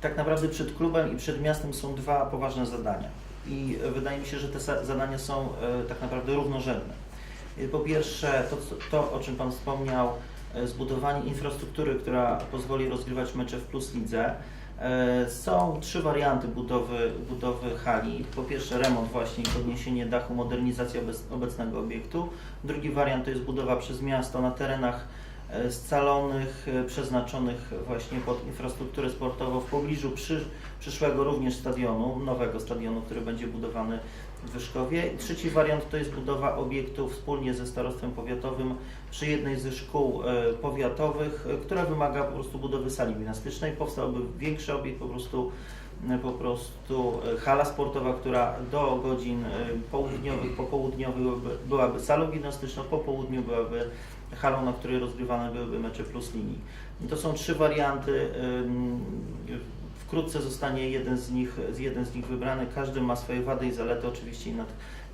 tak naprawdę przed klubem i przed miastem są dwa poważne zadania. I wydaje mi się, że te zadania są e, tak naprawdę równorzędne. E, Po pierwsze, to, to o czym Pan wspomniał, e, zbudowanie infrastruktury, która pozwoli rozgrywać mecze w Plus Lidze. Są trzy warianty budowy, budowy hali. Po pierwsze remont właśnie podniesienie dachu, modernizacja obec- obecnego obiektu. Drugi wariant to jest budowa przez miasto na terenach scalonych, e, przeznaczonych właśnie pod infrastrukturę sportową w pobliżu przy, przyszłego również stadionu, nowego stadionu, który będzie budowany w Wyszkowie. Trzeci wariant to jest budowa obiektu wspólnie ze starostwem powiatowym przy jednej ze szkół e, powiatowych, e, która wymaga po prostu budowy sali gimnastycznej. Powstałby większy obiekt, po prostu e, po prostu e, hala sportowa, która do godzin e, południowych, popołudniowych byłaby, salą gimnastyczną, po południu byłaby halą, na której rozgrywane byłyby mecze plus linii. To są trzy warianty. Wkrótce zostanie jeden z nich, jeden z nich wybrany. Każdy ma swoje wady i zalety oczywiście nad,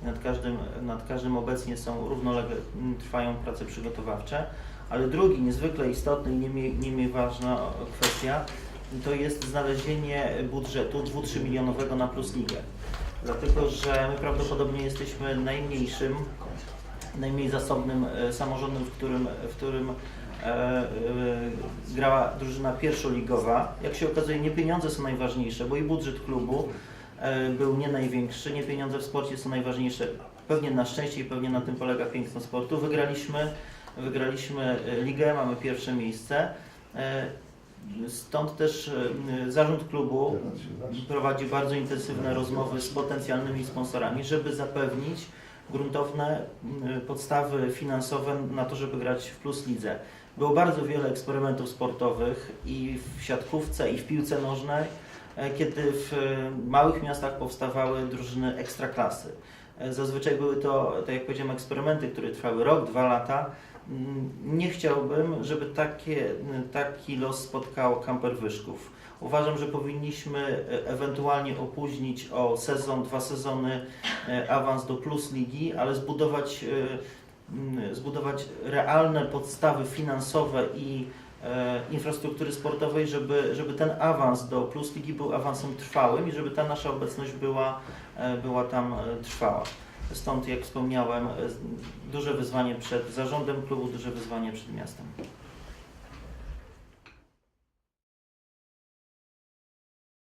nad, każdym, nad każdym obecnie są równolegle trwają prace przygotowawcze. Ale drugi, niezwykle istotny i nie mniej, nie mniej ważna kwestia, to jest znalezienie budżetu 2-3 milionowego na Plus Ligę. Dlatego, że my prawdopodobnie jesteśmy najmniejszym, najmniej zasobnym e, samorządem, w którym, w którym e, e, grała drużyna pierwszoligowa. Jak się okazuje, nie pieniądze są najważniejsze, bo i budżet klubu e, był nie największy, nie pieniądze w sporcie są najważniejsze. Pewnie na szczęście i pewnie na tym polega piękno sportu. Wygraliśmy, wygraliśmy e, ligę, mamy pierwsze miejsce. E, Stąd też e, zarząd klubu prowadzi bardzo intensywne rozmowy z potencjalnymi sponsorami, żeby zapewnić gruntowne podstawy finansowe na to, żeby grać w Plus Lidze. Było bardzo wiele eksperymentów sportowych i w siatkówce, i w piłce nożnej, kiedy w e, małych miastach powstawały drużyny ekstraklasy. E, Zazwyczaj były to, tak jak powiedziałem, eksperymenty, które trwały rok, dwa lata. Mm, Nie chciałbym, żeby takie, taki los spotkał kamper Wyszków. Uważam, że powinniśmy e, ewentualnie opóźnić o sezon, dwa sezony e, awans do Plus Ligi, ale zbudować, e, mm, zbudować realne podstawy finansowe i e, infrastruktury sportowej, żeby, żeby ten awans do Plus Ligi był awansem trwałym i żeby ta nasza obecność była, e, była tam e, trwała. Stąd, jak wspomniałem, e, duże wyzwanie przed zarządem klubu, duże wyzwanie przed miastem.